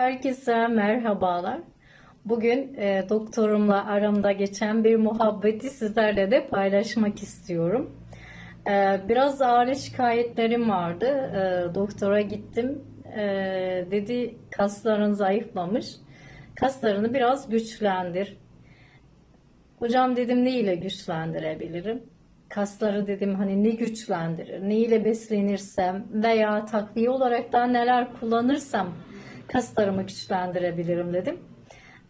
Herkese merhabalar. Bugün e, doktorumla aramda geçen bir muhabbeti sizlerle de paylaşmak istiyorum. E, biraz ağrı şikayetlerim vardı. E, doktora gittim. E, dedi kasların zayıflamış. Kaslarını biraz güçlendir. Hocam dedim ne ile güçlendirebilirim? Kasları dedim hani ne güçlendirir, ne ile beslenirsem veya takviye olarak da neler kullanırsam kaslarımı güçlendirebilirim dedim.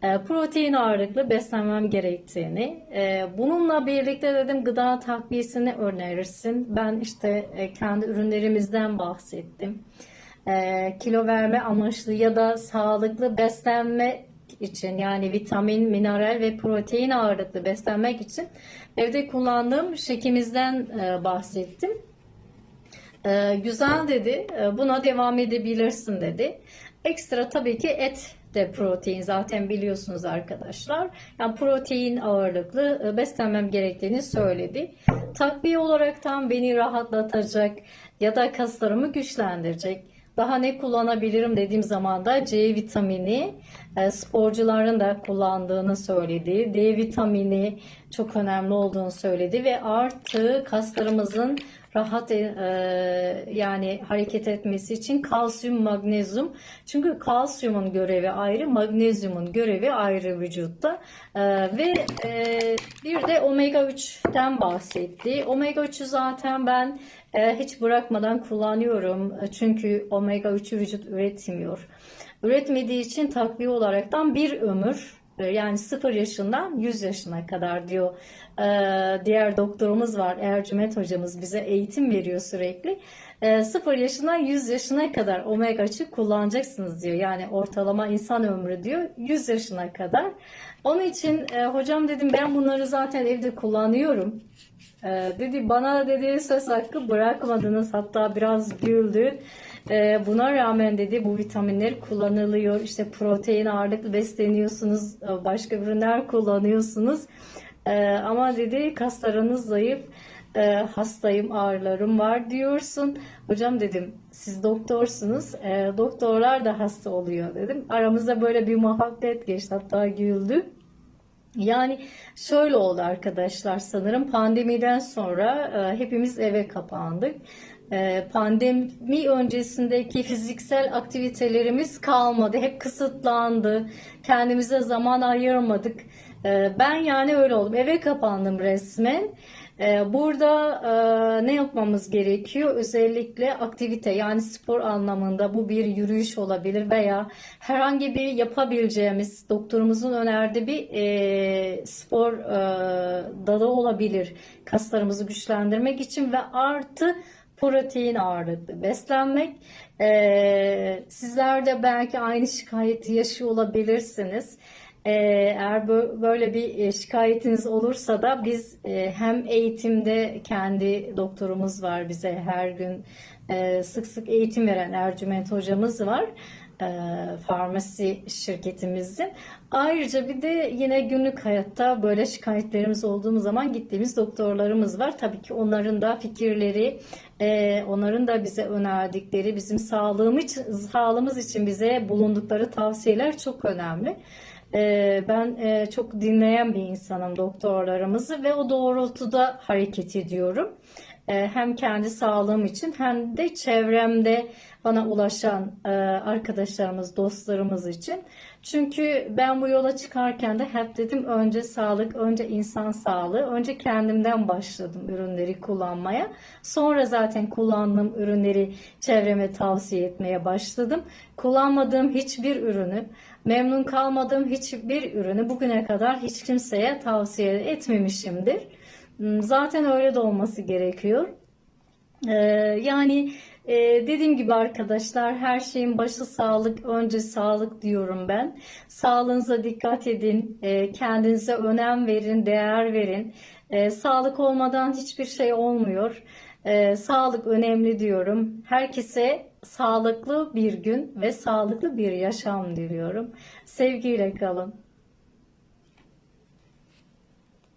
E, protein ağırlıklı beslenmem gerektiğini, e, bununla birlikte dedim gıda takviyesini önerirsin. Ben işte e, kendi ürünlerimizden bahsettim. E, kilo verme amaçlı ya da sağlıklı beslenme için yani vitamin, mineral ve protein ağırlıklı beslenmek için evde kullandığım şekimizden e, bahsettim. E, güzel dedi. Buna devam edebilirsin dedi. Ekstra tabii ki et de protein zaten biliyorsunuz arkadaşlar. Yani protein ağırlıklı e, beslenmem gerektiğini söyledi. Takviye olaraktan beni rahatlatacak ya da kaslarımı güçlendirecek. Daha ne kullanabilirim dediğim zaman da C vitamini e, sporcuların da kullandığını söyledi. D vitamini çok önemli olduğunu söyledi ve artı kaslarımızın rahat e, yani hareket etmesi için kalsiyum, magnezyum. Çünkü kalsiyumun görevi ayrı, magnezyumun görevi ayrı vücutta. E, ve e, bir de omega 3'ten bahsetti. Omega 3'ü zaten ben e, hiç bırakmadan kullanıyorum. Çünkü omega 3'ü vücut üretmiyor. Üretmediği için takviye olaraktan bir ömür yani 0 yaşından 100 yaşına kadar diyor. Ee, diğer doktorumuz var Ercüment hocamız bize eğitim veriyor sürekli. Ee, 0 yaşından 100 yaşına kadar omega 3'ü kullanacaksınız diyor. Yani ortalama insan ömrü diyor 100 yaşına kadar. Onun için e, hocam dedim ben bunları zaten evde kullanıyorum. Ee, dedi bana dedi söz hakkı bırakmadınız hatta biraz güldü. Ee, buna rağmen dedi bu vitaminler kullanılıyor. İşte protein ağırlıklı besleniyorsunuz, e, başka ürünler kullanıyorsunuz. Ee, ama dedi kaslarınız zayıf, e, hastayım, ağrılarım var diyorsun. Hocam dedim siz doktorsunuz, e, doktorlar da hasta oluyor dedim. Aramızda böyle bir muhabbet geçti hatta güldü. Yani şöyle oldu arkadaşlar sanırım pandemiden sonra e, hepimiz eve kapandık. E, pandemi öncesindeki fiziksel aktivitelerimiz kalmadı. Hep kısıtlandı. Kendimize zaman ayırmadık. E, ben yani öyle oldum. Eve kapandım resmen. E, burada e, ne yapmamız gerekiyor? Özellikle aktivite yani spor anlamında bu bir yürüyüş olabilir veya herhangi bir yapabileceğimiz doktorumuzun önerdiği bir e, spor e, dalı olabilir. Kaslarımızı güçlendirmek için ve artı protein ağırlıklı beslenmek. Ee, sizler de belki aynı şikayeti yaşıyor olabilirsiniz. Ee, eğer böyle bir şikayetiniz olursa da biz e, hem eğitimde kendi doktorumuz var bize her gün e, sık sık eğitim veren Ercüment hocamız var e, farmasi şirketimizin. Ayrıca bir de yine günlük hayatta böyle şikayetlerimiz olduğumuz zaman gittiğimiz doktorlarımız var. Tabii ki onların da fikirleri, e, onların da bize önerdikleri, bizim sağlığımız için, sağlığımız için bize bulundukları tavsiyeler çok önemli. E, ben e, çok dinleyen bir insanım doktorlarımızı ve o doğrultuda hareket ediyorum. E, hem kendi sağlığım için hem de çevremde bana ulaşan e, arkadaşlarımız, dostlarımız için. Çünkü ben bu yola çıkarken de hep dedim önce sağlık, önce insan sağlığı, önce kendimden başladım ürünleri kullanmaya. Sonra zaten kullandığım ürünleri çevreme tavsiye etmeye başladım. Kullanmadığım hiçbir ürünü, memnun kalmadığım hiçbir ürünü bugüne kadar hiç kimseye tavsiye etmemişimdir. Hmm, zaten öyle de olması gerekiyor. Ee, yani e, dediğim gibi arkadaşlar her şeyin başı sağlık, önce sağlık diyorum ben. Sağlığınıza dikkat edin, e, kendinize önem verin, değer verin. E, sağlık olmadan hiçbir şey olmuyor. E, sağlık önemli diyorum. Herkese sağlıklı bir gün ve sağlıklı bir yaşam diliyorum. Sevgiyle kalın.